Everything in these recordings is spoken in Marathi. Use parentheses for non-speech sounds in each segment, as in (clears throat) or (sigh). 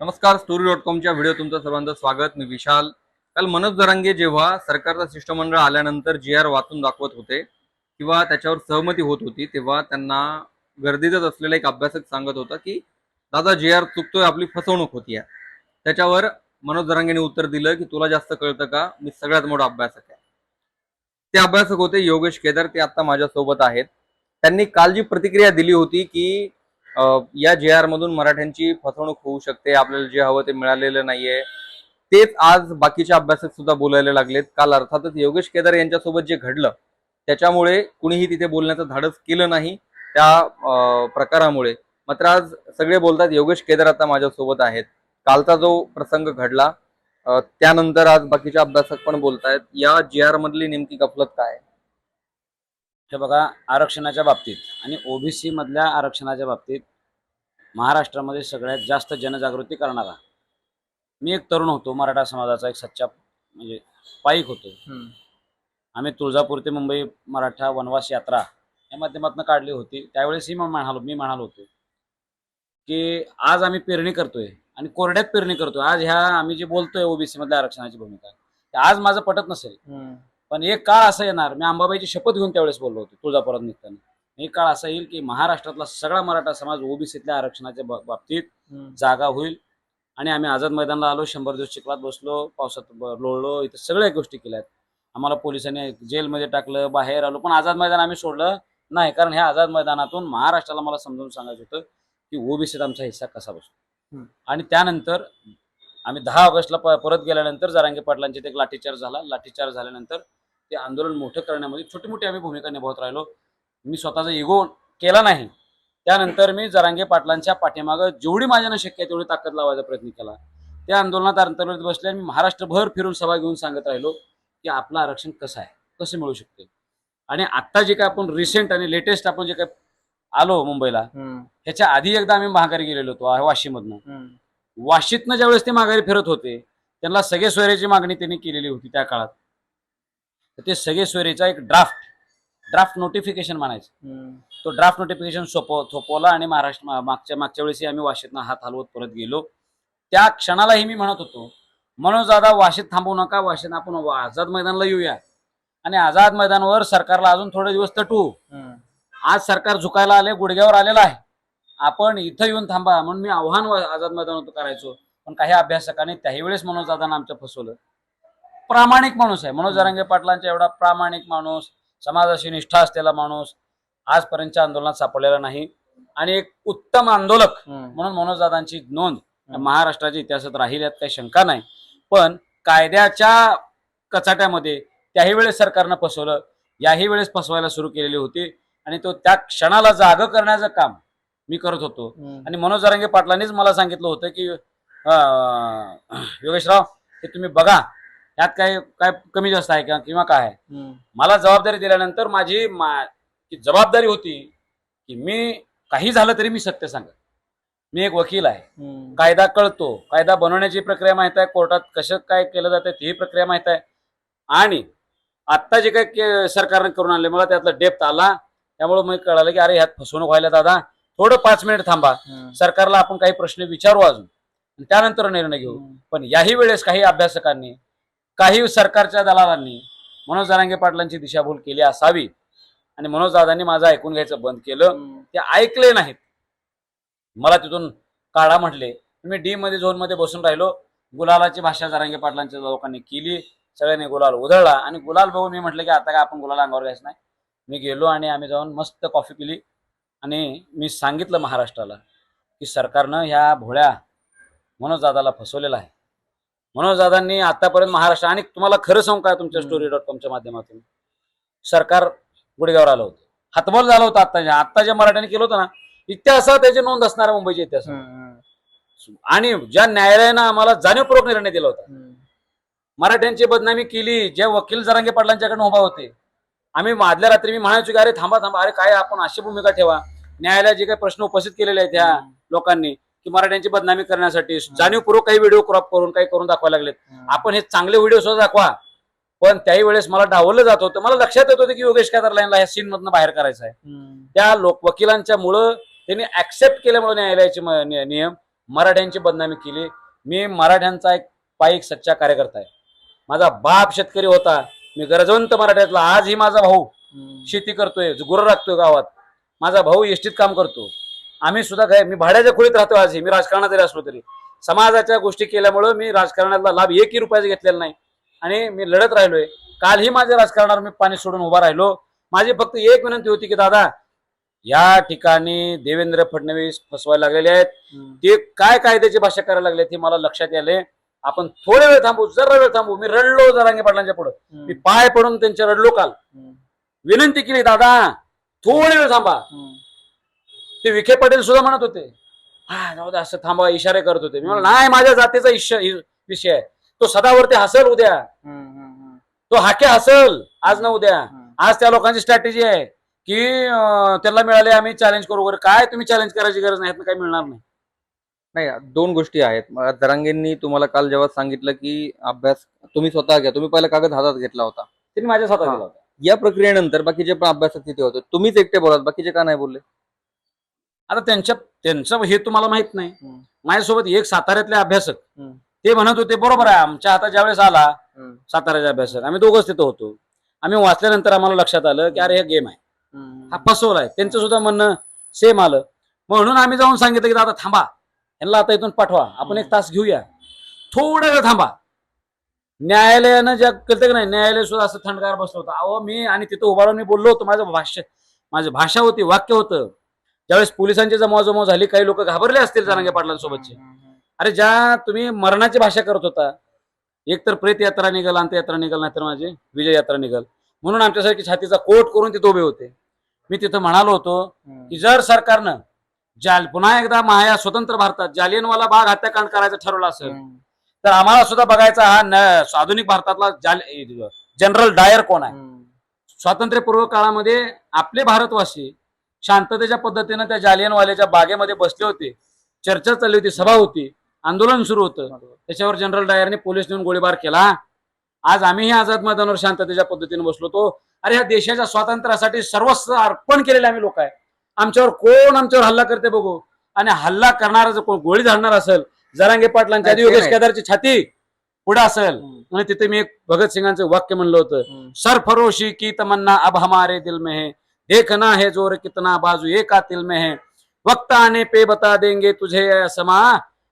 नमस्कार स्टोरी डॉट कॉमच्या व्हिडिओ तुमचं सर्वांचं स्वागत. मी विशाल. काल मनोज जरांगे जेव्हा सरकारचं शिष्टमंडळ आल्यानंतर जी आर वाचून दाखवत होते किंवा त्याच्यावर सहमती होत होती तेव्हा त्यांना गर्दीतच असलेला एक अभ्यासक सांगत होता की दादा जे आर चुकतोय आपली फसवणूक होतीये त्याच्यावर मनोज जरांगेने उत्तर दिलं की तुला जास्त कळतं का? मी सगळ्यात मोठा अभ्यासक आहे. ते अभ्यासक होते योगेश केदार ते आता माझ्यासोबत आहेत. त्यांनी काल जी प्रतिक्रिया दिली होती की या जे आर मधून मराठ्यांची फसवणूक होऊ शकते आपल्याला जे हवं ते मिळालेलं नाहीये. तेच आज बाकीच्या अभ्यासक सुद्धा बोलायला लागलेत. काल अर्थातच योगेश केदार यांच्यासोबत जे घडलं त्याच्यामुळे कुणीही तिथे बोलण्याचं धाडस केलं नाही त्या प्रकारामुळे. मात्र आज सगळे बोलतात योगेश केदार आता माझ्यासोबत आहेत. कालचा जो प्रसंग घडला त्यानंतर आज बाकीच्या अभ्यासक पण बोलतायत. या जी आर मधली नेमकी गफलत काय? आहे? हे बघा आरक्षणाच्या बाबतीत आणि ओबीसी मधल्या आरक्षणाच्या बाबतीत महाराष्ट्रामध्ये सगळ्यात जास्त जनजागृती करणारा. मी एक तरुण होतो मराठा समाजाचा एक सच्चा म्हणजे पाईक होतो. आम्ही तुळजापूर ते मुंबई मराठा वनवास यात्रा या माध्यमातून काढली होती. त्यावेळेसही मी म्हणालो मी म्हणालो होतो की आज आम्ही पेरणी करतोय आणि कोरड्यात पेरणी करतोय. आज ह्या आम्ही जे बोलतोय ओबीसी मधल्या आरक्षणाची भूमिका आज माझं पटत नसेल. पण एक काळ असा येणार मी अंबाबाईची शपथ घेऊन त्यावेळेस बोललो होतो तुळजापुरात निघताना. एक काळ असा येईल की महाराष्ट्रातला सगळा मराठा समाज ओबीसीतल्या आरक्षणाच्या बाबतीत जागा होईल आणि आम्ही आझाद मैदानला आलो शंभर दिवस चिखलात बसलो पावसात लोळलो इथं सगळ्या गोष्टी केल्यात आम्हाला पोलिसांनी जेलमध्ये टाकलं बाहेर आलो पण आझाद मैदान आम्ही सोडलं नाही कारण ह्या आझाद मैदानातून महाराष्ट्राला मला समजावून सांगायचं होतं की ओबीसीत आमचा हिस्सा कसा बसतो. आणि त्यानंतर आम्ही दहा ऑगस्टला परत गेल्यानंतर जरांगे पाटलांचे ते एक लाठीचार्ज झाला लाठीचार्ज झाल्यानंतर ते आंदोलन मोठं करण्यामध्ये छोटी मोठी आम्ही भूमिका निभावत राहिलो. मी स्वतःचा इगो केला नाही. त्यानंतर मी जरांगे पाटलांच्या पाठीमागं जेवढी माझ्यानं शक्य आहे तेवढी ताकद लावायचा प्रयत्न केला. त्या आंदोलनात अंतर्गत बसले मी महाराष्ट्रभर फिरून सभा घेऊन सांगत राहिलो की आपलं आरक्षण कसं आहे? कसं मिळू शकते? आणि आत्ता जे काय आपण रिसेंट आणि लेटेस्ट आपण जे काय आलो मुंबईला ह्याच्या आधी एकदा आम्ही महागारी गेलेलो होतो वाशीमधनं. वाशीतनं ज्यावेळेस ते माघारी फिरत होते त्यांना सगळे सोयऱ्याची मागणी त्यांनी केलेली होती त्या काळात. तर ते सगळे सोयरेचा एक ड्राफ्ट ड्राफ्ट नोटिफिकेशन म्हणायचं. तो ड्राफ्ट नोटिफिकेशन सोपव थोपवला आणि महाराष्ट्र मागच्या मागच्या वेळेस आम्ही वाशीतनं हात हलवत परत गेलो. त्या क्षणालाही मी म्हणत होतो मनोज दादा वाशीत थांबवू नका वाशीत आपण आझाद मैदानला येऊया. आणि आझाद मैदानावर सरकारला अजून थोडे दिवस तटू आज सरकार झुकायला आले गुडघ्यावर आलेलं आहे. आपण इथं येऊन थांबा म्हणून मी आव्हान आझाद मैदानात करायचो. पण काही अभ्यासकांनी त्याही वेळेस मनोज दादांना आमचं फसवलं. प्रामाणिक माणूस आहे. मनोज जरांगे पाटलांचा एवढा प्रामाणिक माणूस समाजाशी निष्ठा असलेला माणूस आजपर्यंतच्या आंदोलनात सापडलेला नाही. आणि एक उत्तम आंदोलक म्हणून मनोज दादांची नोंद महाराष्ट्राच्या इतिहासात राहील यात काही शंका नाही. पण कायद्याच्या कचाट्यामध्ये त्याही वेळेस सरकारनं फसवलं याही वेळेस फसवायला सुरू केलेली होती. आणि तो त्या क्षणाला जाग करण्याचं काम मी करत होतो. आणि मनोज जरांगे पाटलांनीच मला सांगितलं होतं की योगेशराव हे तुम्ही बघा. यात काय काय कमी जास्त आहे का किंवा काय आहे? मला जबाबदारी दिल्यानंतर माझी मा- जबाबदारी होती की मी काही झालं तरी मी सत्य सांगत मी एक वकील आहे. कायदा कळतो. कायदा बनवण्याची प्रक्रिया माहीत आहे. कोर्टात कसं काय केलं जातं ही प्रक्रिया माहीत आहे. आणि आत्ता जे काय के- सरकारने करून आणले मला त्यातला डेप्थ आला. त्यामुळे मग कळालं की अरे ह्यात फसवणूक व्हायला दादा. थोडं पाच मिनिट थांबा. सरकारला आपण काही प्रश्न विचारू अजून. त्यानंतर निर्णय घेऊ. पण याही वेळेस काही अभ्यासकांनी काही सरकारच्या दलालांनी मनोज जरांगे पाटलांची दिशाभूल केली असावी. आणि मनोज दादांनी माझं ऐकून घ्यायचं बंद केलं. ते ऐकले नाहीत. मला तिथून काढा म्हटले. मी डी मध्ये झोनमध्ये बसून राहिलो. गुलालाची भाषा जरांगे पाटलांच्या लोकांनी केली. सगळ्यांनी गुलाल उधळला. आणि गुलाल बघून मी म्हटलं की आता काय आपण गुलाल अंगावर घ्यायचं नाही. मी गेलो आणि आम्ही जाऊन मस्त कॉफी पिली. आणि मी सांगितलं महाराष्ट्राला की सरकारनं ह्या भोळ्या मनोज दादाला फसवलेला आहे. मनोज दादांनी आतापर्यंत महाराष्ट्र आणि तुम्हाला खरं सांगू काय तुमच्या स्टोरी डॉट कॉमच्या माध्यमातून? सरकार गुडघ्यावर आलं होतं. हातबल झालं होतं आत्ताच्या आत्ता ज्या मराठ्याने केलं होतं ना इतिहासात त्याची नोंद असणार आहे मुंबईच्या इतिहासात. आणि ज्या न्यायालयानं आम्हाला जाणीवपूर्वक निर्णय दिला होता. मराठ्यांची बदनामी केली जे वकील जरांगे पाटलांच्याकडे उभा होते. आम्ही माधल्या रात्री मी म्हणायचो की अरे थांबा थांबा. अरे काय आपण अशी भूमिका ठेवा. न्यायालयात जे काही प्रश्न उपस्थित केलेले आहेत ह्या लोकांनी की मराठ्यांची बदनामी करण्यासाठी जाणीवपूर्वक काही व्हिडिओ क्रॉप करून काही करून दाखवायला लागलेत. आपण हे चांगले व्हिडिओ सुद्धा दाखवा. पण त्याही वेळेस मला डावललं जात होतं. मला लक्षात येत होतं की योगेश कादरला ह्या सीन मधनं बाहेर करायचं आहे त्या लोक वकिलांच्या मुळे त्यांनी ऍक्सेप्ट केल्यामुळे न्यायालयाचे नियम मराठ्यांची बदनामी केली. मी मराठ्यांचा एक पायिक सच्चा कार्यकर्ता आहे. माझा बाप शेतकरी होता. मी गरजवंत मराठ्यातला. आजही माझा भाऊ शेती करतोय गुरं राखतोय गावात. माझा भाऊ एसटीत काम करतो. आम्ही सुद्धा काय मी भाड्याच्या खोलीत राहतो आजही मी राजकारणात जरी असलो तरी. समाजाच्या गोष्टी केल्यामुळं मी राजकारणातला लाभ एकही रुपयाचा घेतलेला नाही. आणि मी लढत राहिलोय. कालही माझ्या राजकारणावर मी पाणी सोडून उभा राहिलो. माझी फक्त एक विनंती होती की दादा या ठिकाणी देवेंद्र फडणवीस फसवायला लागलेले आहेत. ते काय कायद्याची भाषा करायला लागले ते मला लक्षात यायले आपण थोडे वेळ थांबू जरा वेळ थांबू. मी रडलो जरांगे पाटलांच्या पुढे. मी पाय पडून त्यांच्या रडलो काल. विनंती केली दादा थोडे वेळ थांबा. ते विखे पाटील सुद्धा म्हणत होते हा जाऊ दे असं थांबा इशारे करत होते. मी म्हणलं नाही माझ्या जातीचा विषय आहे. तो सदावरती हसल उद्या. तो हाके हसल. आज ना उद्या. आज त्या लोकांची स्ट्रॅटेजी आहे की त्यांना मिळाले आम्ही चॅलेंज करू वगैरे. काय तुम्ही चॅलेंज करायची गरज नाही काही मिळणार नाही. नाही दोन गोष्टी आहेत. जरांगेंनी तुम्हाला काल जेव्हा सांगितलं की अभ्यास तुम्ही स्वतः घ्या. तुम्ही पहिला कागद हातात घेतला होता. त्यांनी माझ्या स्वतः. दिला होता. या प्रक्रियेनंतर बाकीचे पण अभ्यासक तिथे होते. तुम्हीच एकटे बोलात बाकीचे का नाही बोलले? आता त्यांच्या त्यांचं हे तुम्हाला माहीत नाही. माझ्यासोबत एक साताऱ्यातले अभ्यासक. ते म्हणत होते बरोबर आहे आमच्या हातात ज्यावेळेस आला साताऱ्याचे अभ्यासक आम्ही दोघंच तिथं होतो. आम्ही वाचल्यानंतर आम्हाला लक्षात आलं की अरे हे गेम आहे. हा फसवलाय. त्यांचं सुद्धा म्हणणं सेम आलं. म्हणून आम्ही जाऊन सांगितलं की दादा थांबा. यांना आता इथून पाठवा. आपण एक तास घेऊया. थोडा वेळ थांबा. न्यायालयानं ज्या केलं की नाही न्यायालय सुद्धा असं थंडगार बसलं होतं. अहो मी आणि तिथं उभा राहून मी बोललो होतो. माझं भाष्य माझी भाषा होती वाक्य होतं. ज्यावेळेस पोलिसांची जमवाजमव झाली काही लोक घाबरले असतील जरांगे पाटलांसोबतचे. अरे ज्या तुम्ही मरणाची भाषा करत होता एक तर प्रेत यात्रा निघाल अंत्ययात्रा निघाल नाहीतर माझी विजय यात्रा निघाल. म्हणून आमच्यासाठी छातीचा कोट करून तिथे उभे होते. मी तिथं म्हणालो होतो की जर सरकारनं जाल पुन्हा एकदा महाया स्वतंत्र भारतात जालियनवाला बाग हत्याकांड करायचं ठरवलं असेल तर आम्हाला सुद्धा बघायचा हा आधुनिक भारतातला जाल जनरल डायर कोण आहे? स्वातंत्र्यपूर्व काळामध्ये आपले भारतवासी शांततेच्या पद्धतीनं त्या जालियनवाल्याच्या बागेमध्ये बसले होते. चर्चा चालली होती सभा होती. आंदोलन सुरू होतं. त्याच्यावर जनरल डायरने पोलीस नेऊन गोळीबार केला. आज आम्हीही आझाद मैदानावर शांततेच्या पद्धतीने बसलो होतो. अरे ह्या देशाच्या स्वातंत्र्यासाठी सर्वस्व अर्पण केलेले आम्ही लोक आहे आमच्यावर कोण आमच्यावर हल्ला करते बघू? आणि हल्ला करणारा जर कोण गोळी झाडणार असेल जरांगे पाटलांच्या आधी योगेश. केदारची छाती पुढे असेल. आणि तिथे मी एक भगतसिंगांचं वाक्य म्हणलं होतं. सरफरोशी की तमन्ना अब हमारे दिल में है. देखना है जोर कितना बाजू एक कातिल में है। वक्त आने पे बता देंगे तुझे समा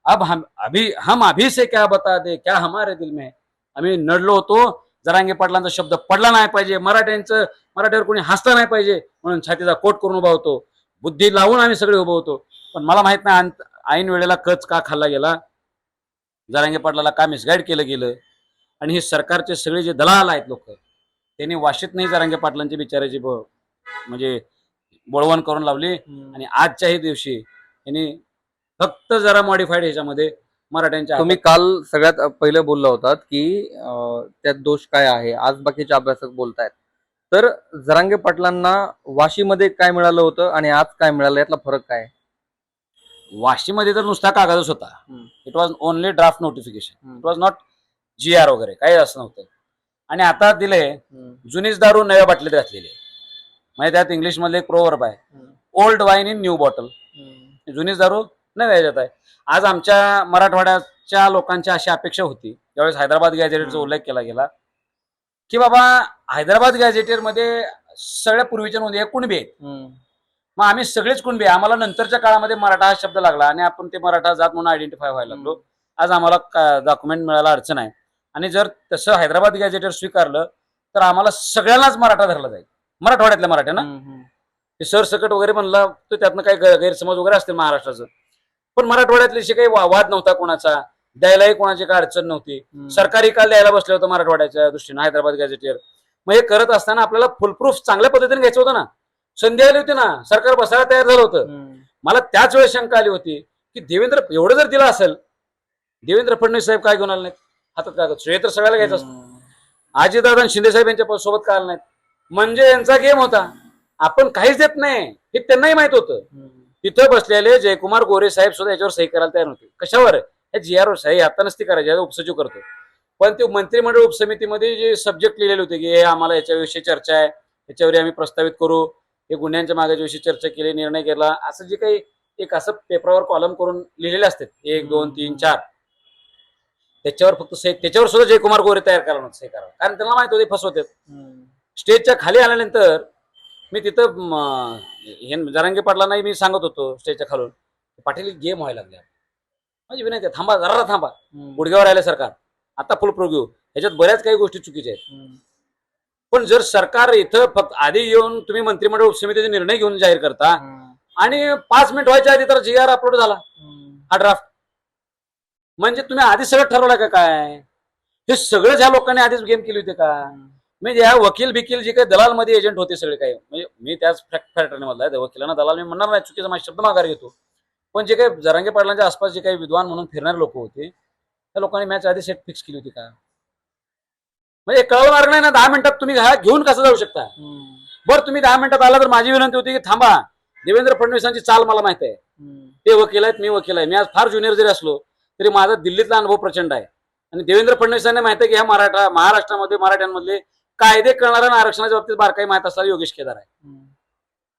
अब हम अभी हम अभी से क्या बता दे क्या हमारे दिल में है? आम्ही नडलो होतो जरांगे पाटलांचा शब्द पडला नाही पाहिजे मराठ्यांचं मराठ्यावर कोणी हसता नाही पाहिजे म्हणून छातीचा कोट करून उभा होतो. बुद्धी लावून आम्ही सगळे उभं होतो. पण मला माहीत नाही ऐन वेळेला कच का खाल्ला गेला? जरांगे पाटलाला का मिसगाईड केलं गेलं? आणि हे सरकारचे सगळे जे दलाल आहेत लोक त्यांनी वाशीत नाही जरांगे पाटलांचे बिचाराचे म्हणजे बोळवण करून लावली आणि आजच्याही दिवशी यांनी फक्त जरा मॉडिफाईड ह्याच्यामध्ये मराठ्यांच्या तुम्ही काल सगळ्यात पहिले बोलला होतात की अं, त्यात दोष काय आहे आज बाकीचे अभ्यासक बोलतायत तर जरांगे पाटलांना वाशीमध्ये काय मिळालं होतं आणि आज काय मिळालं यातला फरक काय? वाशीमध्ये तर नुसता कागदच होता हम्म. It was only draft notification hmm. It was not G R वगैरे काही असं नव्हतं आणि आता दिले जुनीच दारू नव्या बाटलीत घातलेली आहे. म्हणजे त्यात इंग्लिशमध्ये एक प्रोवर्ब आहे. Old wine in new bottle जुनीच दारू नव्या ह्याच्यात आहे. आज आमच्या मराठवाड्याच्या लोकांची अशी अपेक्षा होती. ज्यावेळेस हैदराबाद हम्म. उल्लेख केला गेला की बाबा हैदराबाद गॅझेटेरमध्ये सगळ्या पूर्वीच्या नोंदी कुणबी आहेत. मग आम्ही सगळेच कुणबी. आम्हाला नंतरच्या काळामध्ये मराठा हा शब्द लागला आणि आपण ते मराठा जात म्हणून आयडेंटिफाय व्हायला लागलो. आज आम्हाला डॉक्युमेंट मिळायला अडचण आहे. आणि जर तसं हैदराबाद गॅझेटर स्वीकारलं तर आम्हाला सगळ्यांनाच मराठा धरला जाईल. मराठवाड्यातल्या मराठा ना ते सरसकट वगैरे म्हणलं तर त्यातनं काही गैरसमज वगैरे असतील महाराष्ट्राचं. पण मराठवाड्यातले काही वाद नव्हता कोणाचा. द्यायलाही कोणाची काही अडचण नव्हती. सरकारी काल द्यायला बसलं होतं मराठवाड्याच्या दृष्टीनं हैदराबाद गॅझेटियर मग हे करत असताना आपल्याला फुलप्रूफ चांगल्या पद्धतीने घ्यायचं होतं ना. संधी आली होती ना. सरकार बसायला तयार झालं होतं. मला त्याच वेळेस शंका आली होती की देवेंद्र एवढं जर दिलं असेल देवेंद्र फडणवीस साहेब काय घेऊन आले नाहीत? हातात कागद. श्रेय तर सगळ्याला घ्यायचं असतं. आणि शिंदे साहेब यांच्या सोबत का आलं नाहीत? म्हणजे यांचा गेम होता. आपण काहीच देत नाही. हे त्यांनाही माहीत होतं. तिथं बसलेले जयकुमार गोरे साहेब सुद्धा याच्यावर सही करायला तयार नव्हते. कशावर? हे जी आर सही आता नसती करायची उपसचिव करतो. पण ते मंत्रिमंडळ उपसमितीमध्ये जे सब्जेक्ट लिहिलेले होते की हे आम्हाला याच्याविषयी चर्चा आहे याच्यावर आम्ही प्रस्तावित करू. हे गुन्ह्यांच्या मागाच्याविषयी चर्चा केली निर्णय केला असं जे काही एक असं पेपरावर कॉलम करून लिहिलेले असतात एक दोन तीन चार. त्याच्यावर फक्त सही त्याच्यावर सुद्धा जयकुमार गोरे तयार करायला सही करावं कारण त्यांना माहीत होते फसवतात. स्टेजच्या खाली आल्यानंतर मी तिथं हे जरांगे पाटलांनाही मी सांगत होतो स्टेजच्या खालून पाटील गेम व्हायला लागल्या. माझी विनंती थांबा जरा थांबा. गुडघ्यावर आले सरकार आता फुल घेऊ ह्याच्यात बऱ्याच काही गोष्टी चुकीच्या आहेत. पण जर सरकार इथं फक्त आधी येऊन तुम्ही मंत्रिमंडळ उपसमितीचे निर्णय घेऊन जाहीर करता आणि पाच मिनिट व्हायच्या आधी तर जी आर अपलोड झाला. हा ड्राफ्ट म्हणजे तुम्ही आधी सगळं ठरवलं का काय? हे सगळं ह्या लोकांनी आधीच गेम केली होती का? म्हणजे ह्या वकील बिकील जे काही दलाल मध्ये एजंट होते सगळे काही. म्हणजे मी त्याच फॅक्टरी मधला आहे. वकिलांना दलाल मी म्हणणार नाही. चुकीचा माझा शब्द माघार घेतो. पण जे काही जरांगे पाटलांच्या आसपास जे काही विद्वान म्हणून फिरणारे लोक होते त्या लोकांनी मॅच आधी सेट फिक्स केली होती का? म्हणजे कळव मार्ग नाही ना दहा मिनिटात तुम्ही हा घेऊन कसं जाऊ शकता? बरं तुम्ही दहा मिनिटात आला तर माझी विनंती होती की थांबा. देवेंद्र फडणवीसांची चाल मला माहिती आहे. ते वकील आहेत मी वकील आहे. मी आज फार ज्युनियर जरी असलो तरी माझा दिल्लीतला अनुभव प्रचंड आहे. आणि देवेंद्र फडणवीसांना माहिती आहे की ह्या मराठा महाराष्ट्रामध्ये मराठ्यांमधले कायदे करणाऱ्या आणि आरक्षणाच्या बाबतीत बारकाई माहीत असणारा योगेश केदार आहे.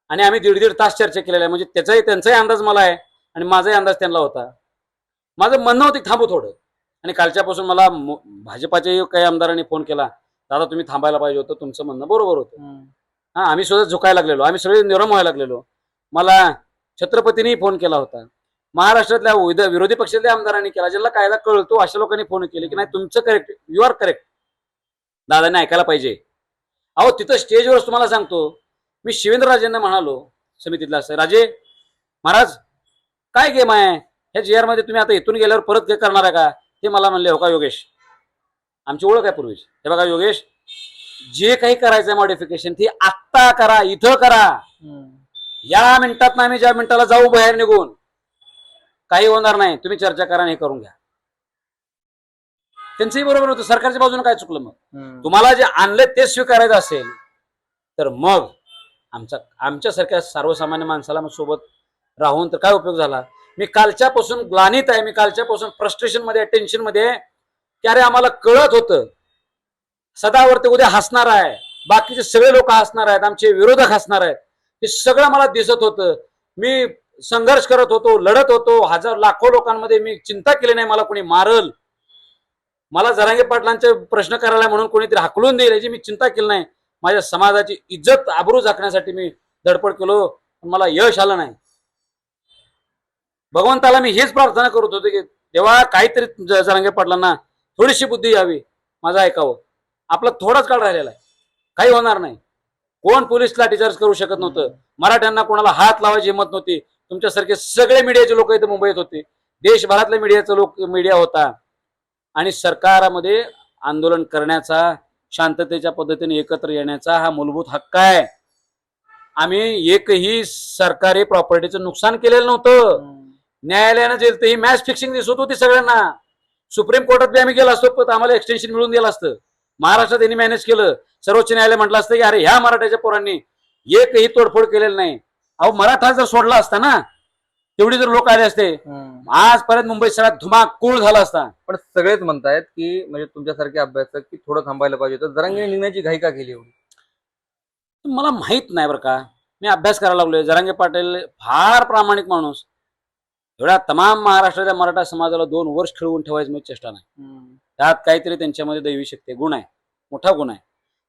आणि आम्ही दीड दीड तास चर्चा केलेला आहे. म्हणजे त्याचाही त्यांचाही अंदाज मला आहे आणि माझाही अंदाज त्यांना होता. माझं म्हणणं होतं थांबू थोडं. आणि कालच्यापासून मला भाजपाच्याही काही आमदारांनी फोन केला दादा तुम्ही थांबायला पाहिजे होतं. तुमचं म्हणणं बरोबर होतं. हा आम्ही सुद्धा झुकायला लागलेलो. आम्ही सगळे निरम व्हायला लागलेलो. मला छत्रपतींनी फोन केला होता. महाराष्ट्रातल्या विरोधी पक्षातल्या आमदारांनी केला ज्याला कायदा कळतो अशा लोकांनी फोन केले की नाही तुमचं करेक्ट यू आर करेक्ट दादाने ऐकायला पाहिजे. अहो तिथं स्टेजवर तुम्हाला सांगतो मी शिवेंद्रराजेंना म्हणालो समितीतला असं राजे महाराज काय गेम आहे? ह्या जी आरमध्ये तुम्ही आता इथून गेल्यावर परत काय करणार आहे का? ते मला म्हणले हो का योगेश? आमची ओळख आहे पूर्वीच. हे बघा योगेश जे काही करायचंय मॉडिफिकेशन ती आत्ता करा इथं करा. या मिनिटात ना आम्ही ज्या मिनिटाला जाऊ बाहेर निघून. काही होणार नाही तुम्ही चर्चा करा आणि हे करून घ्या. त्यांचंही बरोबर होतं. सरकारच्या बाजूने काय चुकलं मग? तुम्हाला जे आणले ते स्वीकारायचं असेल तर मग आमचा आमच्यासारख्या सर्वसामान्य माणसाला मग सोबत राहून तर काय उपयोग झाला? मी कालच्यापासून ग्लानीत आहे. मी कालच्यापासून फ्रस्ट्रेशनमध्ये टेन्शनमध्ये अरे आम्हाला कळत होतं सदावरती उद्या हसणार आहे. बाकीचे सगळे लोक हसणार आहेत. आमचे विरोधक हसणार आहेत. हे सगळं मला दिसत होतं. मी संघर्ष करत होतो लढत होतो. हजार लाखो लोकांमध्ये मी चिंता केली नाही. मला कोणी मारल. मला जरांगे पाटलांचे प्रश्न करायला म्हणून कोणीतरी हाकलून देईल याची मी चिंता केली नाही. माझ्या समाजाची इज्जत आबरू झाकण्यासाठी मी धडपड केलो पण मला यश आलं नाही. भगवंताला मी हेच प्रार्थना करत होतो की तेव्हा काहीतरी जरांगे पाटलांना थोडीशी बुद्धी यावी माझं ऐकावं. आपला थोडाच काळ राहिलेला आहे. काही होणार नाही. कोण पोलीस लाठीचार्ज करू शकत नव्हतं. मराठ्यांना कोणाला हात लावायची हिंमत नव्हती. तुमच्यासारखे सगळे मीडियाचे लोक इथे मुंबईत होते. देशभरातल्या मीडियाचा लोक मीडिया होता. आणि सरकारामध्ये आंदोलन करण्याचा शांततेच्या पद्धतीने एकत्र येण्याचा हा मूलभूत हक्क आहे. आम्ही एकही सरकारी प्रॉपर्टीचं नुकसान केलेलं नव्हतं. न्यायालयानं जे ही मॅच फिक्सिंग दिसत होती सगळ्यांना. सुप्रीम कोर्टात बी आम्ही गेलो असतो पण आम्हाला एक्सटेन्शन मिळून गेलं असतं. महाराष्ट्रात यांनी मॅनेज केलं. सर्वोच्च न्यायालय म्हटलं असतं की अरे ह्या मराठ्याच्या पोरांनी एकही तोडफोड केलेलं नाही. अहो मराठा जर सोडला असता ना तेवढी जर लोक आले असते आजपर्यंत मुंबईत सगळ्यात धुमाकूळ झाला असता. पण सगळेच म्हणतायत की म्हणजे तुमच्यासारखे अभ्यासक की थोडं थांबायला पाहिजे होतं. जरांगीने निघण्याची घाई का केली एवढी? मला माहीत नाही बरं का. मी अभ्यास करायला लागलोय. जरांगे पाटील फार प्रामाणिक माणूस. एवढ्या तमाम महाराष्ट्राच्या मराठा समाजाला दोन वर्ष खेळवून ठेवायची मी चेष्टा नाही. त्यात काहीतरी त्यांच्यामध्ये दैवी शक्ती गुण आहे. मोठा गुण आहे.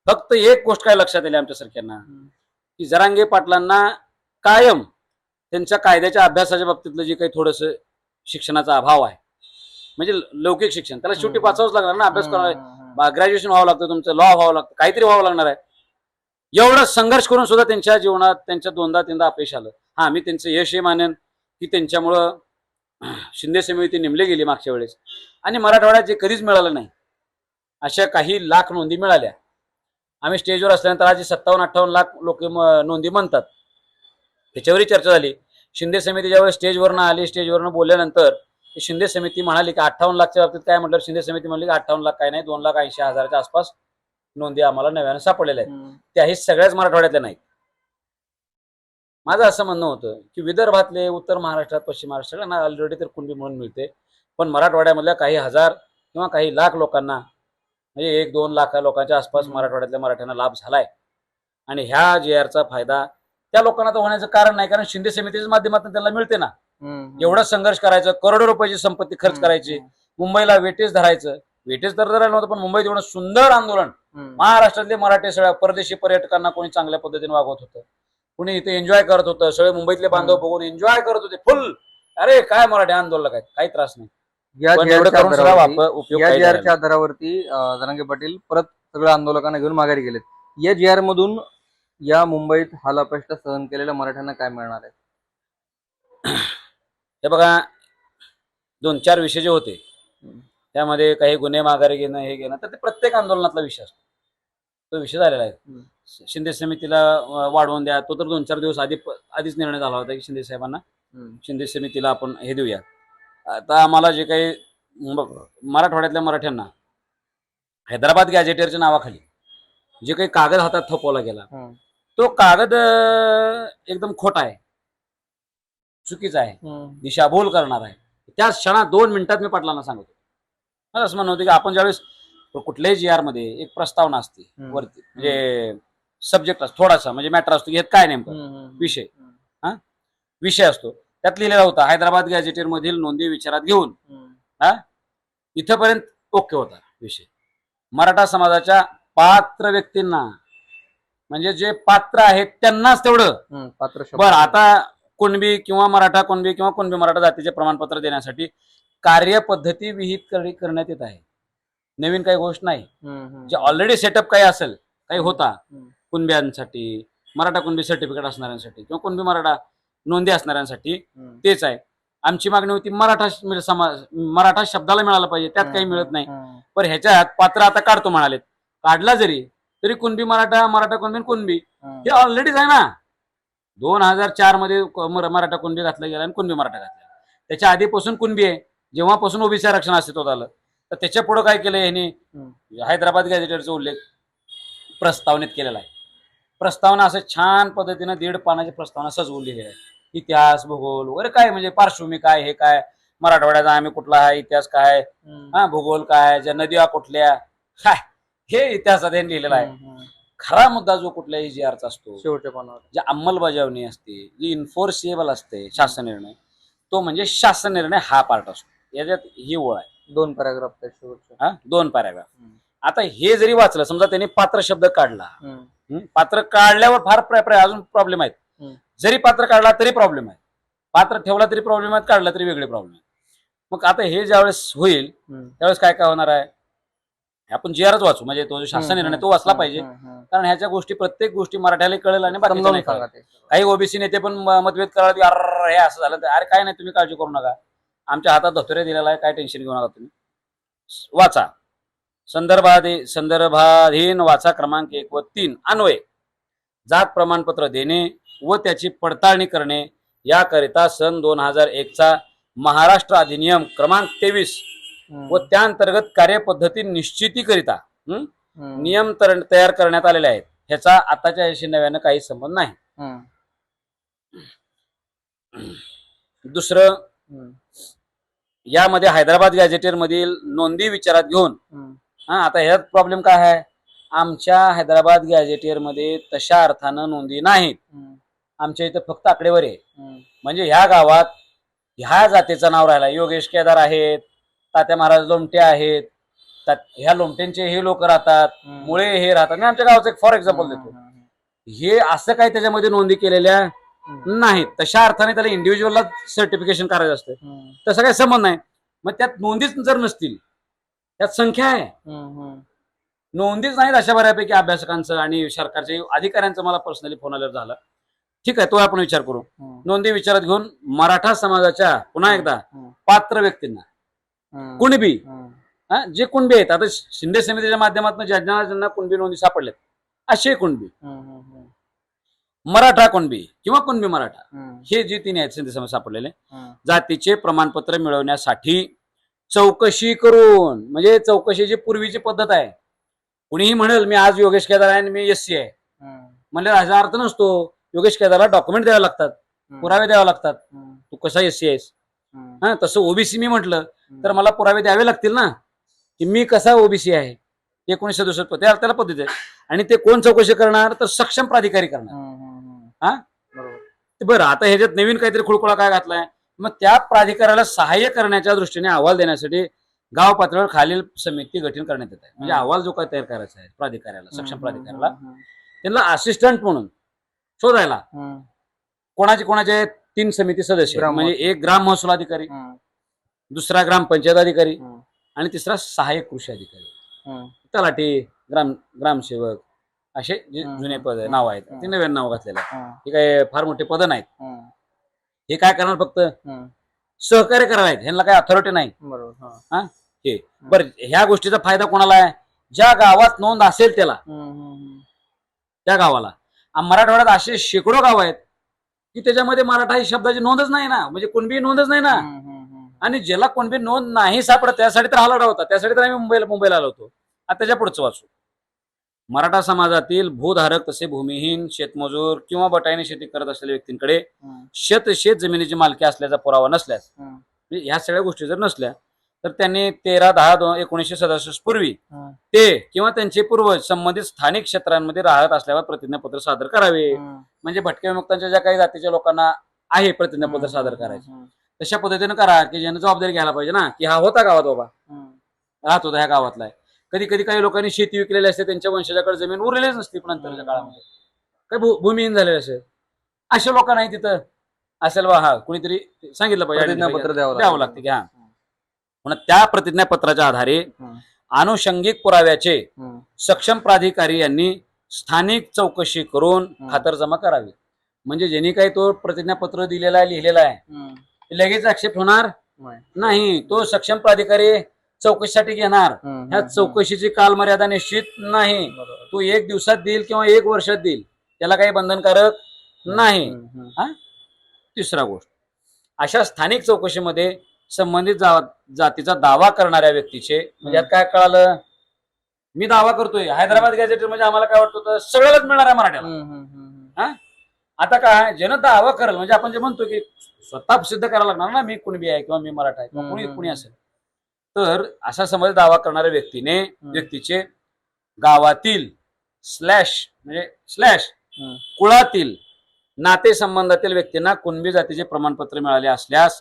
फक्त एक गोष्ट काय लक्षात आली आमच्यासारख्यांना? की जरांगे पाटलांना कायम त्यांच्या कायद्याच्या अभ्यासाच्या बाबतीतलं जे काही थोडस शिक्षणाचा अभाव आहे. म्हणजे लौकिक शिक्षण. त्याला शेवटी. वाचावंच लागणार ना अभ्यास करावा ग्रॅज्युएशन व्हावं लागतं तुमचं लॉ व्हावं लागतं काहीतरी व्हावं लागणार आहे. एवढा संघर्ष करून सुद्धा त्यांच्या जीवनात त्यांच्या दोनदा तीनदा अपयश आलं. हा मी त्यांचं यश हे मानेन की त्यांच्यामुळं (clears throat) शिंदे समिती नेमली गेली मागच्या वेळेस. आणि मराठवाड्यात जे कधीच मिळालं नाही अशा काही लाख नोंदी मिळाल्या. आम्ही स्टेजवर असल्यानंतर आज सत्तावन्न अठ्ठावन्न लाख लोक नोंदी म्हणतात त्याच्यावरही चर्चा झाली. शिंदे समिती ज्यावेळेस स्टेजवरनं आली स्टेजवरनं बोलल्यानंतर शिंदे समिती म्हणाली की अठ्ठावन्न लाखच्या बाबतीत काय म्हटलं? शिंदे समिती म्हणली की अठ्ठावन्न लाख काय नाही दोन लाख ऐंशी हजाराच्या आसपास नोंदी आम्हाला नव्यानं सापडलेल्या आहेत. त्याही सगळ्याच मराठवाड्यातल्या नाहीत. माझं असं म्हणणं होतं की विदर्भातले उत्तर महाराष्ट्रात पश्चिम महाराष्ट्राला ऑलरेडी तर कुणबी म्हणून मिळते. पण मराठवाड्यामधल्या काही हजार किंवा काही लाख लोकांना म्हणजे एक दोन लाख लोकांच्या आसपास. मराठवाड्यातल्या मराठ्यांना लाभ झालाय. आणि ह्या जी आरचा फायदा त्या लोकांना तर होण्याचं कारण नाही कारण शिंदे समितीच्या माध्यमातून त्यांना मिळते ना. एवढा संघर्ष करायचं करोडो रुपयाची संपत्ती खर्च. करायची. मुंबईला वेटेज धरायचं. वेटेज तर धरायला नव्हतं पण मुंबईत एवढं सुंदर आंदोलन. महाराष्ट्रातले मराठी सगळ्या परदेशी पर्यटकांना कोणी चांगल्या पद्धतीने वागवत होतं. कोणी इथे एन्जॉय करत होतं सगळे मुंबईतले बांधव बघून एन्जॉय करत होते. फुल. अरे काय मराठी आंदोलन काय काही त्रास नाही. या जी आधारावरती- वापर उपयोग या काही जी झाला आरच्या आधारावरती अं, जरांगे पाटील परत सगळ्या आंदोलकांना घेऊन माघारी गेलेत. या जी आर मधून या मुंबईत हाल अपेष्ट सहन केलेल्या मराठ्यांना काय मिळणार आहे (clears throat) हे बघा दोन चार विषय जे होते. त्यामध्ये काही गुन्हे माघारी घेणं हे घेणं तर ते प्रत्येक आंदोलनातला विषय असतो तो विषय झालेला आहे. शिंदे समितीला वाढवून द्या तो तर दोन चार दिवस आधी आधीच निर्णय झाला होता की शिंदे साहेबांना. शिंदे समितीला आपण हे देऊया आता आम्हाला जे काही मराठवाड्यातल्या मराठ्यांना हैदराबाद गॅजेटियरच्या नावाखाली जे काही कागद हातात थोपवला गेला. तो कागद एकदम खोटा आहे चुकीचा आहे. दिशाभूल करणार आहे त्या क्षणात दोन मिनिटात मी पाटलांना सांगतो मला असं म्हणणं होतं की आपण ज्यावेळेस कुठल्याही जी आरमध्ये एक प्रस्तावना असते. वरती म्हणजे सब्जेक्ट असतो थोडासा म्हणजे मॅटर असतो की हे काय नेमकं. विषय. हा विषय असतो त्यात लिहिलेला होता हैदराबाद गॅजेटियर मधील नोंदी विचारात घेऊन हम्म. इथपर्यंत ओके होता विषय मराठा समाजाच्या पात्र व्यक्तींना म्हणजे जे पात्र आहेत त्यांनाच तेवढं हम्म. पात्र शब्द. बरं आता कुणबी किंवा मराठा कुणबी किंवा कुणबी मराठा जातीचे प्रमाणपत्र देण्यासाठी कार्यपद्धती विहित कर- करण्यात येत आहे नवीन काही गोष्ट नाही हम्म. हम्म. जे ऑलरेडी सेटअप काही असेल काही होता हम्म. कुणब्यांसाठी मराठा कुणबी सर्टिफिकेट असणाऱ्यांसाठी किंवा कुणबी मराठा नोंदी असणाऱ्यांसाठी हम्म. तेच आहे आमची मागणी होती मराठा श- म्हणजे समाज मराठा शब्दाला मिळाला पाहिजे त्यात काही मिळत नाही हम्म. पण ह्याच्यात पात्र आता काढतो म्हणालेत काढला जरी तरी कुणबी मराठा मराठा कुणबी कुणबी. हे. ऑलरेडीच आहे ना. दोन हजार चारमध्ये मराठा कुणबी घातला गेला आणि कुणबी मराठा घातला त्याच्या आधीपासून कुणबी आहे. जेव्हापासून ओबीसी आरक्षण अस्तित्वात आलं तर त्याच्या पुढे काय केलं ह्यांनी? हैदराबाद गॅजेटरचा उल्लेख प्रस्तावनेत केलेला आहे. प्रस्तावना असं छान पद्धतीनं दीड पानाची प्रस्तावना सजवून लिहिली आहे. इतिहास भूगोल वगैरे काय म्हणजे पार्श्वभूमी काय हे काय मराठवाड्याचा आम्ही कुठला आहे इतिहास काय. हा भूगोल काय ज्या नद्या कुठल्या काय? हे इतिहासात यांनी लिहिलेला आहे. खरा मुद्दा जो कुठल्याही जी आरचा असतो शेवटच्या पानावर जी अंमलबजावणी असते जी इन्फोर्सिएबल असते शासन निर्णय तो म्हणजे शासन निर्णय हा पार्ट असतो. याच्यात ही ओळ आहे. दोन पॅराग्राफ हा? दोन पॅराग्राफ. आता हे जरी वाचलं समजा त्यांनी पात्र शब्द काढला? पात्र काढल्यावर फार अजून प्रॉब्लेम आहेत. जरी पात्र काढला तरी प्रॉब्लेम आहे पात्र ठेवला तरी प्रॉब्लेम आहेत काढला तरी वेगळे प्रॉब्लेम आहे मग आता हे ज्यावेळेस होईल. त्यावेळेस काय काय होणार आहे? आपण जी आरच वाचू. म्हणजे तो जो शासन निर्णय तो वाचला पाहिजे. कारण ह्याच्या गोष्टी प्रत्येक गोष्टी मराठ्याला कळेल आणि नाही कळेल. काही ओबीसी नेते पण मतभेद करायला की अरे हे असं झालं तर अरे काय नाही तुम्ही काळजी करू नका. आमच्या हातात धतुरे दिलेला आहे काय टेन्शन घेऊ नका तुम्ही. वाचा. संदर्भात संदर्भाधीन वाचा क्रमांक एक व तीन. अन्वय. जात प्रमाणपत्र देणे व त्याची पडताळणी करणे याकरिता सन दोन हजार एकचा महाराष्ट्र अधिनियम क्रमांक तेवीस. व त्या अंतर्गत कार्यपद्धती निश्चितीकरिता. नियम तयार करण्यात आलेले आहेत ह्याचा आताच्या याशी नव्यानं काही संबंध नाही. दुसरं. यामध्ये हैदराबाद गॅजेटियर मधील नोंदी विचारात घेऊन. हा आता ह्यात प्रॉब्लेम काय आहे आमच्या हैदराबाद गॅजेटियरमध्ये तशा अर्थानं नोंदी नाहीत. आमच्या इथं फक्त आकडेवारी आहे. म्हणजे ह्या गावात ह्या जातीचं नाव राहिला योगेश केदार आहेत तात्या महाराज लोमटे आहेत ह्या लोमट्यांचे हे लोक राहतात हम्म. मुळे हे राहतात मी आमच्या गावाचं एक फॉर एक्झाम्पल देतो. हे असं काही त्याच्यामध्ये नोंदी केलेल्या हम्म. नाहीत तशा अर्थाने त्याला इंडिव्हिज्युअलला सर्टिफिकेशन करायचं असतं हम्म. तसं काही संबंध नाही मग त्यात नोंदीच जर नसतील त्यात संख्या आहे हम्म. हम्म. नोंदीच नाहीत अशा बऱ्यापैकी अभ्यासकांचं आणि सरकारच्या अधिकाऱ्यांचं मला पर्सनली फोन आल्यावर झालं ठीक आहे तो आपण विचार करू हम्म. नोंदी विचारात घेऊन मराठा समाजाच्या पुन्हा एकदा हम्म. पात्र व्यक्तींना. कुणबी. हा, जे कुणबी आहेत आता शिंदे समितीच्या माध्यमातून ज्यांना ज्यांना कुणबी नोंदी सापडल्यात असे कुणबी. मराठा कुणबी किंवा कुणबी मराठा. हे जे तिन्ही आहेत शिंदे समिती सापडलेले. जातीचे प्रमाणपत्र मिळवण्यासाठी चौकशी करून म्हणजे चौकशीची पूर्वीची पद्धत आहे कुणीही म्हणेल मी आज योगेश केदार आहे आणि मी एस सी आहे. म्हणजे ह्याचा अर्थ नसतो योगेश केदारला डॉक्युमेंट द्यावे लागतात. पुरावे द्यावे लागतात. तू कसा एस सी आहेस. हा तसं ओबीसी मी म्हटलं तर मला पुरावे द्यावे लागतील ना? की मी कसा ओबीसी आहे? एकोणीसशे सदुसष्ट त्या त्याला पद्धती आहे. आणि ते कोण चौकशी करणार? तर सक्षम प्राधिकारी करणार. ते बरं आता ह्याच्यात नवीन काहीतरी खुळखुळा काय घातलाय? मग त्या प्राधिकाऱ्याला सहाय्य करण्याच्या दृष्टीने अहवाल देण्यासाठी गाव पातळीवर खालील समिती गठीत करण्यात येत आहे. म्हणजे. अहवाल जो काय तयार करायचा आहे प्राधिकाऱ्याला सक्षम प्राधिकाऱ्याला त्यांना असिस्टंट म्हणून शोधायला. कोणाचे कोणाचे तीन समिती सदस्य. म्हणजे एक ग्राम महसूल अधिकारी. दुसरा ग्रामपंचायत अधिकारी आणि तिसरा सहाय्यक कृषी अधिकारी. तलाठी ग्राम ग्रामसेवक असे जे जुने पद नाव आहेत. ते नवीन नाव घातलेलं आहे हे. काय फार मोठे पद नाहीत. हे. काय करणार फक्त. सहकार्य करायला आहेत. ह्यांना काही अथॉरिटी नाही. बरोबर हा. हे? बरं ह्या गोष्टीचा फायदा कोणाला आहे? ज्या गावात नोंद असेल त्याला. त्या गावाला. मराठवाड्यात असे शेकडो गाव आहेत की त्याच्यामध्ये मराठा ही शब्दाची नोंदच नाही ना. म्हणजे कुणबी नोंदच नाही ना. आणि ज्याला कोणबी नोंद नाही सापडत त्यासाठी तर हालाडा होता. त्यासाठी तर आम्ही मुंबईला मुंबईला आलो होतो. आता त्याच्या पुढचं वाचू. मराठा समाजातील भूधारक तसे भूमिहीन शेतमजूर किंवा बटाईने शेती करत असलेल्या व्यक्तींकडे शेत शेत जमिनीची मालकी असल्याचा पुरावा नसल्यास म्हणजे ह्या सगळ्या गोष्टी जर नसल्या तर त्यांनी तेरा दहा दोन एकोणीसशे सदुसष्ट पूर्वी ते किंवा त्यांचे पूर्वज संबंधित स्थानिक क्षेत्रांमध्ये राहत असल्यावर प्रतिज्ञापत्र सादर करावे. म्हणजे भटक्या विमुक्तांच्या ज्या काही जातीच्या लोकांना आहे प्रतिज्ञापत्र सादर करायचे. तशा पद्धतीने करा की ज्याने जबाबदारी घ्यायला पाहिजे ना की हा होता गावात बाबा. राहत होता ह्या गावातला. आहे कधी कधी काही लोकांनी शेती विकलेली असते त्यांच्या वंशजाकडे जमीन उरलेलीच नसते पण नंतरच्या काळामध्ये. काही भू- भूमिहीन झालेले असेल अशा लोकांनाही तिथं. असेल बा हा कुणीतरी सांगितलं पाहिजे. प्रतिज्ञापत्र द्यावं लागतं की हा. म्हणून त्या प्रतिज्ञापत्राच्या आधारे. आनुषंगिक पुराव्याचे सक्षम प्राधिकारी यांनी स्थानिक चौकशी करून. खातरजमा करावी. म्हणजे ज्यांनी काही तो प्रतिज्ञापत्र दिलेला आहे लिहिलेला आहे लगेच ऍक्सेप्ट होणार नाही. तो सक्षम प्राधिकारी चौकशीसाठी घेणार. ह्या चौकशीची कालमर्यादा निश्चित नाही. तो एक दिवसात देईल किंवा एक वर्षात देईल. त्याला काही बंधनकारक नाही. हम्म. तिसरा गोष्ट. अशा स्थानिक चौकशीमध्ये संबंधित जातीचा दावा करणाऱ्या व्यक्तीचे म्हणजे काय कळालं? मी दावा करतोय. हैदराबाद गॅजेट म्हणजे आम्हाला काय वाटतं होतं? सगळंच मिळणार आहे मराठ्याला. हम्म. आता काय ज्यानं दावा करेल म्हणजे आपण जे म्हणतो की स्वतः सिद्ध करायला लागणार ना मी कुणबी आहे किंवा मी मराठा आहे किंवा कुणी कुणी. असेल तर असा समज दावा करणाऱ्या व्यक्तीने व्यक्तीचे गावातील स्लॅश म्हणजे स्लॅश. कुळातील नातेसंबंधातील व्यक्तींना कुणबी जातीचे प्रमाणपत्र मिळाले असल्यास.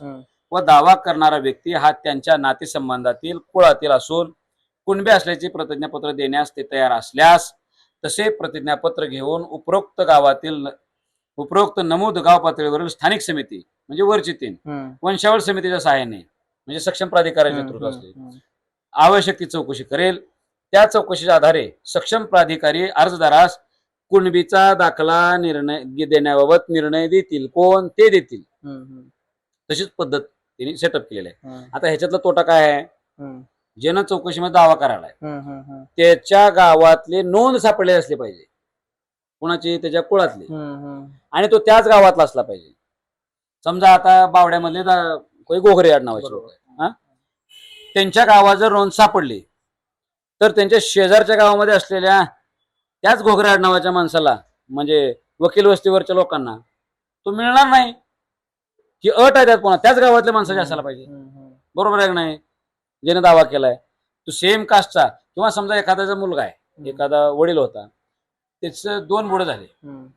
व दावा करणारा व्यक्ती हा त्यांच्या नातेसंबंधातील कुळातील असून कुणबी असल्याचे प्रतिज्ञापत्र देण्यास ते तयार असल्यास तसे प्रतिज्ञापत्र घेऊन उपरोक्त गावातील उपरोक्त नमूद गाव पातळीवरील स्थानिक समिती म्हणजे वरची तीन. वंशावळ समितीच्या सहाय्याने म्हणजे सक्षम प्राधिकाऱ्याचे नेतृत्व हम्म. आवश्यक ती चौकशी करेल त्या चौकशीच्या आधारे सक्षम प्राधिकारी अर्जदारास कुणबीचा दाखला निर्णय देण्याबाबत निर्णय देतील कोण ते देतील. तशीच पद्धत त्यांनी सेटअप केलेली आहे आता ह्याच्यातला तोटा काय आहे. ज्यानं चौकशीमध्ये दावा करायला. त्याच्या गावातले नोंद सापडले असले पाहिजे कुणाची त्याच्या कुळातली. आणि तो त्याच गावातला असला पाहिजे. समजा आता बावड्यामधले कोणी गोगरे. आहे. हा? त्यांच्या गावात जर नोंद सापडली तर त्यांच्या शेजारच्या गावामध्ये असलेल्या त्याच घोगरे आडनावाच्या माणसाला म्हणजे वकील वस्तीवरच्या लोकांना तो मिळणार नाही. ही अट आहे त्यात पुन्हा. त्याच गावातल्या माणसाची असायला पाहिजे. बरोबर आहे का नाही? ज्याने दावा केलाय. तो सेम कास्टचा किंवा समजा एखाद्याचा मुलगा आहे एखादा वडील होता त्याचं दोन बुडं झाले. हम्म,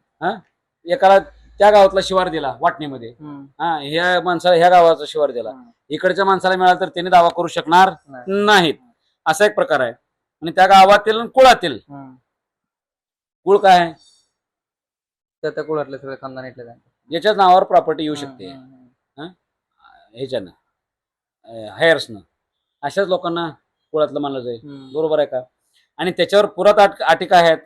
एकाला त्या गावातला शिवार दिला वाटणीमध्ये. हा ह्या माणसाला ह्या गावाचा शिवार दिला. इकडच्या माणसाला मिळाला तर त्यांनी दावा करू शकणार नाही. नाहीत असा एक प्रकार आहे आणि त्या गावातील आणि कुळातील. कुळ काय आहे त्या त्या कुळातले सगळे खानदान इथले. ज्याच्याच नावावर प्रॉपर्टी येऊ शकते हम्म, ह्याच्यानं हायर्सनं अशाच लोकांना कुळातलं मानलं जाईल. बरोबर आहे का आणि त्याच्यावर पुरात अटी काय आहेत.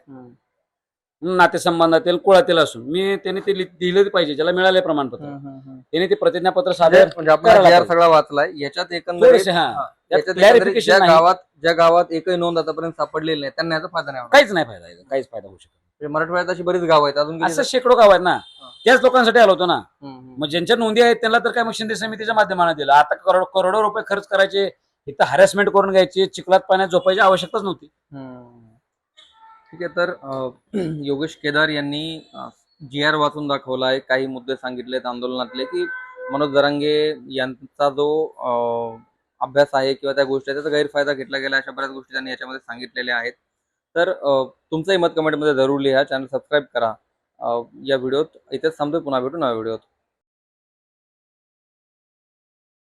नातेसंबंधातील कुळातील असून मी त्यांनी ते लि- दिलं पाहिजे ज्याला मिळाले प्रमाणपत्र. त्यांनी ते प्रतिज्ञापत्र सादर म्हणजे. सगळा वाचलाय याच्यात एकंदरीत. गावात ज्या गावात एकही नोंद आतापर्यंत सापडलेली नाही त्यांना याचा फायदा नाही. काहीच नाही फायदा याचा, काहीच फायदा होऊ शकत म्हणजे मराठवाड्यात अशी बरीच गाव आहेत अजून असं शेकडो गाव आहेत ना. त्याच लोकांसाठी आलो होतो ना. मग ज्यांच्या नोंदी आहेत त्यांना तर काय मग शिंदे समितीच्या माध्यमाने दिलं आता करोड करोडो रुपये खर्च करायचे इथं हॅरेसमेंट करून घ्यायची चिखलात पाण्यात झोपायची आवश्यकताच नव्हती. ठीक आहे तर (clears throat) योगेश केदार यांनी जी आर वाचून दाखवला आहे काही मुद्दे सांगितलेत आंदोलनातले की मनोज दरांगे यांचा जो अभ्यास आहे किंवा त्या गोष्टी आहेत, त्याचा गैरफायदा घेतला गेला अशा बऱ्याच गोष्टी त्यांनी याच्यामध्ये सांगितलेल्या आहेत. तर तुमचंही मत कमेंटमध्ये जरूर लिहा चॅनल सबस्क्राईब करा. या व्हिडिओत इथेच थांबतो पुन्हा भेटू नव्या व्हिडिओत